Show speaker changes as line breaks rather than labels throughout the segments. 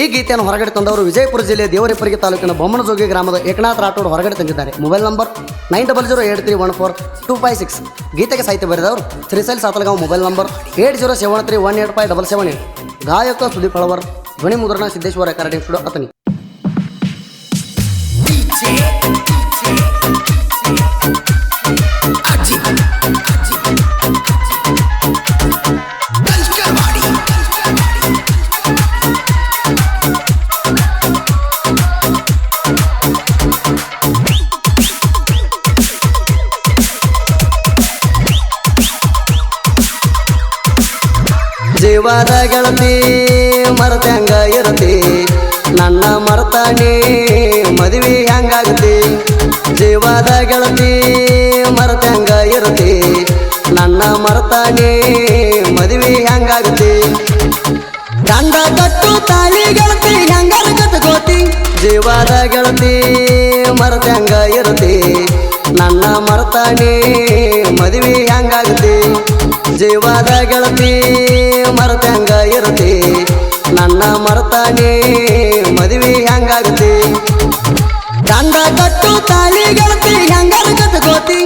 ಈ ಗೀತೆಯನ್ನು ಹೊರಗಡೆ ತಂದವರು ವಿಜಯಪುರ ಜಿಲ್ಲೆಯ ದೇವರಿಪರಿಗೆ ತಾಲೂಕಿನ ಬೊಮ್ಮನಜೋಗಿ ಗ್ರಾಮದ ಏಕನಾಥ್ ರಾಠೋಡ್ ಹೊರಗಡೆ ತಂದಿದ್ದಾರೆ. Mobile number nine double zero eight three one four two five six. ಗೀತೆಗೆ ಸಾಹಿತ್ಯ ಬರೆದವರು Shrishail Satalgaon mobile number eight zero seven three one eight five double seven eight. ಗಾಯಕ ಸುದೀಪ್ ಹಳವರ್, ಧ್ವನಿ ಮುದ್ರಣ ಸಿದ್ದೇಶ್ವರ ರೆಕಾರ್ಡಿಂಗ್ ಸ್ಟುಡಿಯೋ ಅತನಿ ಜೀವದ ಗೆಳತಿ ಹಂಗ ಇರತಿ ನನ್ನ ಮರತಾನಿ ಮದುವೆ ಹೆಂಗಾಗತಿ ಜೀವದ ಗೆಳತಿ ಮರತ್ಯಾಂಗ ಇರತಿ ನನ್ನ ಮರತಾನಿ ಮದುವೆ ಹೆಂಗಾಗತಿ ಗಂಡ ಕಟ್ಟು ತಾಳಿ ಗೆಳತಿ ಹೆಂಗಾರ ಕಟ್ಕೋತಿ. ಜೀವದ ಗೆಳತಿ ಮರತ್ಯಾಂಗ ಇರತಿ ನನ್ನ ಮರ್ತಾನೆ ಮದುವೆ ಹೆಂಗಾಗತಿ ಜೀವದ ಗೆಳತಿ ಹೆಂಗ ಇರತಿ ನನ್ನ ಮರ್ತಾನೆ ಮದುವೆ ಹೆಂಗಾಗತಿ ಗಂಡ ಕಟ್ಟು ತಾಳಿ ಗೆಳತಿ ಹೆಂಗಾರ ಕಟ್ಕೋತಿ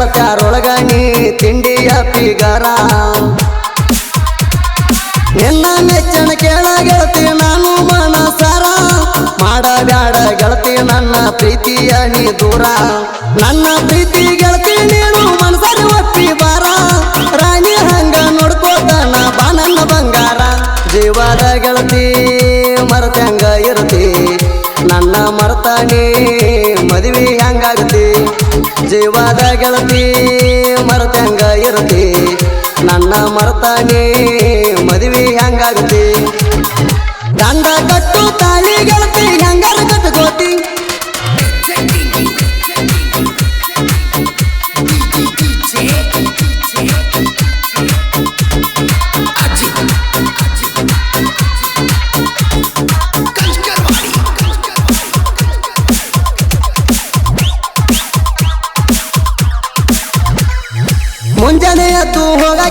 ನಿನ್ನ ಗೆಳತ್ಯಾರೊಳಗ ನೀ ತಿಂಡಿಯ ಪಿಗರ ನಿನ್ನ ನೆಚ್ಚನ ಕೇಳ ಗೆಳತಿ ನಾನು ಮನಸಾರ. ಮಾಡಬ್ಯಾಡ ಗೆಳತಿ ನನ್ನ ಪ್ರೀತಿಯ ನೀ ದೂರ. ನನ್ನ ಪ್ರೀತಿ ಗೆಳತಿ ನೀನು ಮನಸಾರಿ ಒಪ್ಪಿ ಬಾರ. ರಾಣಿ ಹಂಗ ನೋಡ್ಕೋತಾನ ನಾ ನನ್ನ ಬಂಗಾರ. ಜೀವದ ಗೆಳತಿ ಮರತ್ಯಾಂಗ ಇರತಿ ನನ್ನ ಮರತಾನಿ ಜೀವದ ಗೆಳತಿ ಮರತಂಗ ಇರತಿ. ನನ್ನ ಮರತಾನೆ ಮದುವೆ ಹೆಂಗಾಗತಿ ಗಂಡ ಕಟ್ಟು ತಾಳಿ ಗೆಳತಿ ಹೆಂಗಾರ ಕಟ್ಕೋತಿ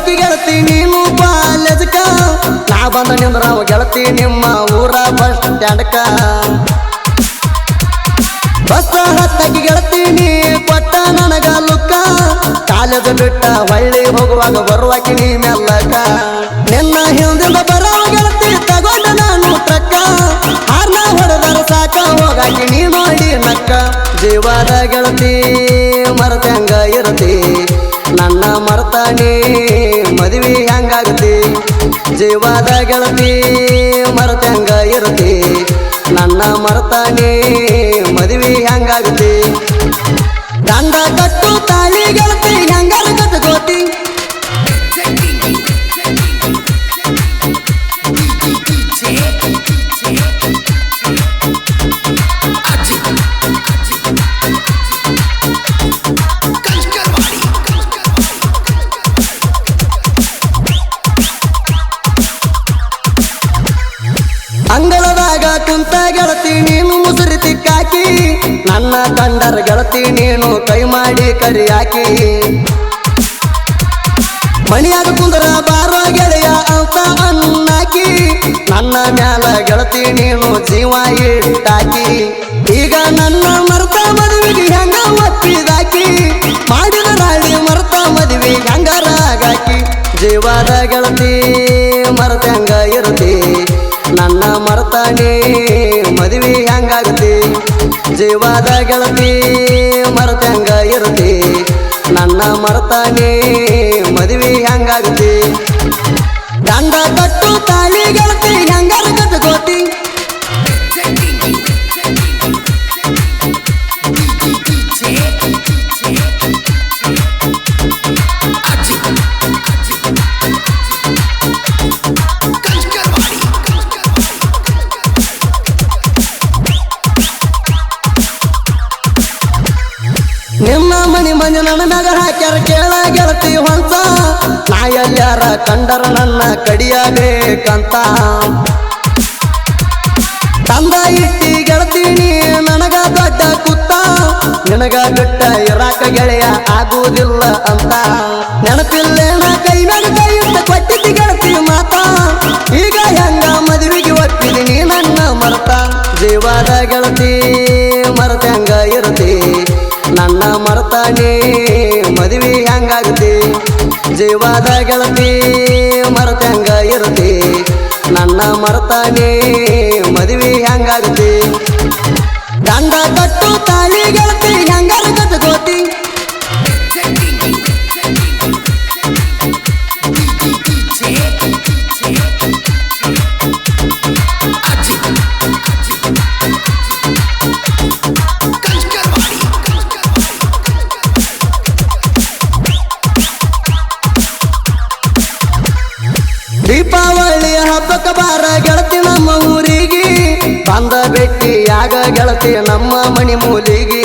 ಹೋಗಾಕಿ ಗೆಳತಿ ನೀನು ಬಾಲ್ಯದಕ ನಾ ಬಂದ ನಿಂದ್ರ ಅವ ಗೆಳತಿ ನಿಮ್ಮ ಊರ ಬಸ್ ಸ್ಟ್ಯಾಂಡ್ಕ ಬಸ್ ಹತ್ತಕ್ಕೆ ಗೆಳತಿ ನೀ ಕೊಟ್ಟ ನನಗ ಲುಕ್ಕ. ಕಾಲೇಜ್ ಬಿಟ್ಟ ಹೊಳ್ಳಿ ಹೋಗುವಾಗ ಬರುವಾಕಿ ನೀ ಮೆಲ್ಲಕ ನಿನ್ನ ಹಿಂದಿಂದ ಬರೋ ಗೆಳತಿ ತಗೊಂಡ ನಾನು ತಕ್ಕ ಹಾರ್ನ ಹೊಡೆದರ ಸಾಕ ಹೋಗಾಕಿ ನೀ ಮಾಡಿ ನಕ್ಕ. ಜೀವದ ಗೆಳತಿ ಜೀವದ ಗೆಳತಿ ಮರತಂಗ ಇರತಿ ನನ್ನ ಮರತಾನೆ ಮದುವೆ ಹೆಂಗಾಗತಿ ಗೆಳತಿ ನೀನು ಮುಸುರಿ ತಿಕ್ಕಾಕಿ, ನನ್ನ ಕಂಡರ ಗೆಳತಿ ನೀನು ಕೈ ಮಾಡಿ ಕರಿಯಾಕಿ. ಮಣಿಯಾಗ ಕುಂದರ ಬಾರೋ ಗೆಳೆಯ ಅಂತ ಅನ್ನಾಕಿ, ನನ್ನ ಮ್ಯಾಲ ಗೆಳತಿ ನೀನು ಜೀವ ಇಟ್ಟಾಕಿ. ಈಗ ನನ್ನ ಮರ್ತ ಮದುವೆಗೆ ಹೆಂಗ ಒಪ್ಪಿದಾಕಿ, ಮಾಡಿದ ನಾಳೆ ಮರ್ತ ಮದುವೆ ಹೆಂಗರಾಗಾಕಿ. ಜೀವದ ಗೆಳತಿ ಮರತಂಗ ಇರತಿ, ನನ್ನ ಮರತಾನಿ ಜೀವದ ಗೆಳತಿ ಮರತಂಗ ಇರತಿ ನನ್ನ ಮರತಾನೆ ಮದುವೆ ಹೆಂಗಾಗತಿ ದಂಡ ಕಟ್ಟು ತಾಳಿ ಮನಿ ಮಂದಿ ನನ್ನ ಮ್ಯಾಗ ಹಾಕ್ಯಾರ ಕೇಳ ಗೆಳತಿ ಹೊಂತ ನಾ ಎಲ್ಲಾರ ಕಂಡರ ನನ್ನ ಕಡಿಯಬೇಕಂತ ತಂದ ಇಟ್ಟಿ ಗೆಳತೀನಿ, ನನಗ ದೊಡ್ಡ ಕುತ್ತ ನಿನಗ ಬಿಟ್ಟ ಇರಾಕ ಗೆಳೆಯ ಆಗುವುದಿಲ್ಲ ಅಂತ. ನೆನಪಿಲ್ಲೇನ ಕೈ ಮ್ಯಾಗ ಕೈ ಇಟ್ಟ ಕೊಟ್ಟಿದ್ದಿ ಗೆಳತಿ ಮಾತ. ಈಗ ಹೆಂಗ ಮದುವೆಗೆ ಒಪ್ಪಿದೀನಿ ನನ್ನ ಮರತ. ಜೀವಾದ ಗೆಳತಿ ಮರತಾನೆ, ಮದುವೆ ಹೆಂಗಾಗತಿ ಜೀವಾದ ಗೆಳತಿ, ಮರತ ಹೆಂಗ ಇರತಿ ನನ್ನ ಮರತಾನೆ, ಮದುವೆ ಹೆಂಗಾಗತಿ ದಂಡ ಕಟ್ಟು ಗೆಳತಿ ಹಬ್ಬಕ್ಕ ಬಾರ ಗೆಳತಿ ನಮ್ಮ ಊರಿಗೆ. ಬಂದ ಬೆಟ್ಟಿ ಆಗ ಗೆಳತಿ ನಮ್ಮ ಮಣಿ ಮೂಲಿಗೆ.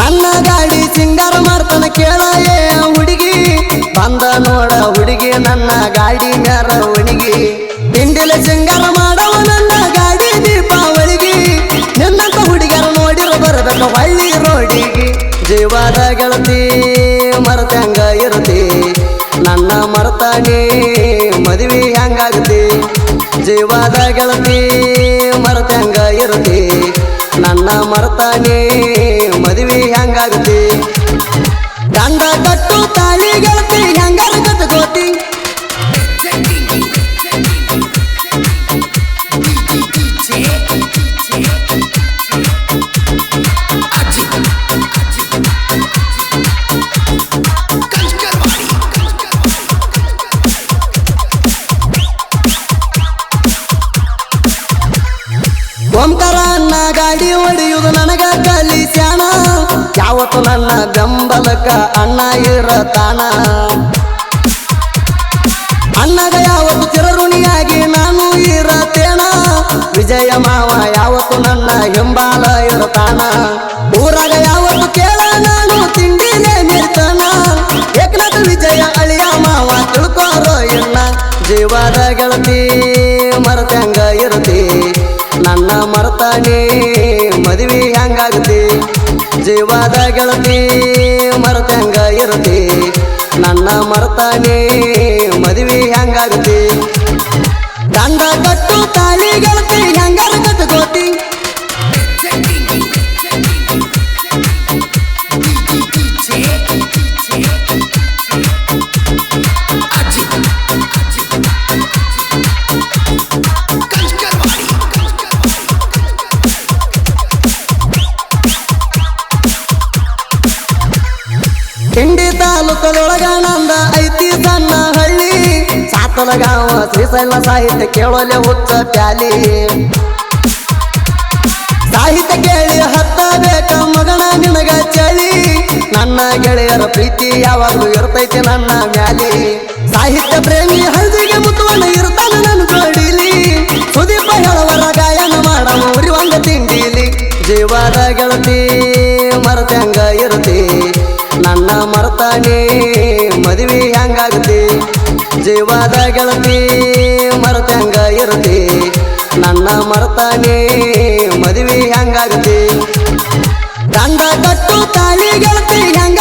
ನನ್ನ ಗಾಡಿ ಸಿಂಗಾರ ಮಾಡ್ತಾನ ಕೇಳ ಏ ಹುಡುಗಿ. ಬಂದ ನೋಡ ಹುಡುಗಿ ನನ್ನ ಗಾಡಿ ಮ್ಯಾರ ಹುಡುಗಿ ತಿಂಡಿಲ ಸಿಂಗಾರ ಮಾಡವ ನನ್ನ ಗಾಡಿ ದೀಪಾವಳಿಗೆ. ನಿನ್ನಂತ ಹುಡುಗರ ನೋಡಿರ ಬರಬೇಕ ಹಳ್ಳಿ ರೋಡಿಗೆ. ಜೀವದ ಗೆಳತಿ ಮರತಂಗ ಇರತಿ. ನನ್ನ ಮರತಾನೆ ಜೀವದ ಗೆಳತಿ ಮರತಂಗ ಇರತಿ. ನನ್ನ ಮರತಾನೆ ಮದುವೆ ಹೆಂಗಾಗತಿ? ದಂಡ ಕಟ್ಟು ತಾಯಿ ಗೆಳತಿ ಹೆಂಗಾರ ಕಟ್ಕೋತಿ ಯಾವತ್ತು ನನ್ನ ಬೆಂಬಲಕ ಅಣ್ಣ ಇರತಾನ ಅಣ್ಣಗ ಯಾವತ್ತು ಚಿರಋಣಿಯಾಗಿ ನಾನು ಇರತೇನ? ವಿಜಯ ಮಾವ ಯಾವತ್ತು ನನ್ನ ಹಿಂಬಾಲ ಇರತಾನ? ಊರಾಗ ಯಾವತ್ತು ಕೇಳ ನಾನು ತಿಂಡಿನೇ ನಿಲ್ತಾನ? ಏಕನಾಥ ವಿಜಯ ಅಳಿಯ ಮಾವ ತಿಳ್ಕೋರೋ ಇನ್ನ ಜೀವದ ಗೆಳತಿ ಮರತಂಗ ಇರತಿ. ನನ್ನ ಮರತಾನೆ ಜೀವದ ಗೆಳತಿ ಮರತಂಗ ಇರತಿ ನನ್ನ ಮರತಾನೆ ಮದುವೆ ಹೆಂಗಾಗತಿ ದಂಡ ಕಟ್ಟು ತಾಯಿ ಗೆಳತಿ ಹೆಂಗಾರ ಹಿಂಡಿ ತಾಲೂಕದೊಳಗ ನಂದ ಐತಿ ಸಣ್ಣ ಹಳ್ಳಿ ಸಾತಲಗಾವ ಶ್ರೀಶೈಲ ಸಾಹಿತ್ಯ ಕೇಳೋಲೆ ಹುಚ್ಚ ಪ್ಯಾಲಿ. ಸಾಹಿತ್ಯ ಕೇಳಿ ಹತ್ತಬೇಕ ಮಗನ ನಿನಗ ಚಳಿ. ನನ್ನ ಗೆಳೆಯರ ಪ್ರೀತಿ ಯಾವಾಗಲೂ ಇರ್ತೈತಿ ನನ್ನ ಮ್ಯಾಲಿ. ಸಾಹಿತ್ಯ ಪ್ರೇಮಿ ಹಳದಿಗೆ ಮುತ್ತುವನ್ನ ಇರ್ತಾನ ನನ್ನ ಜೋಡಿಲಿ ಸುದೀಪ ಹೇಳವರ ಗಾಯನ ಮಾಡವ ಒಂದು ತಿಂಡಿಲಿ. ಜೀವದ ಗೆಳತಿ ಮರತಂಗ ಇರತಿ ನನ್ನ ಮರತಾನೆ ಮದುವೆ ಹೆಂಗಾಗತಿ ಜೀವದ ಗೆಳತಿ ಮರತಂಗ ಇರತಿ ನನ್ನ ಮರ್ತಾನೆ, ಮದುವೆ ಹೆಂಗಾಗತಿ ಗಂಡ ಕಟ್ಟು ತಾಲಿ ಗೆಳತಿ ಹೆಂಗ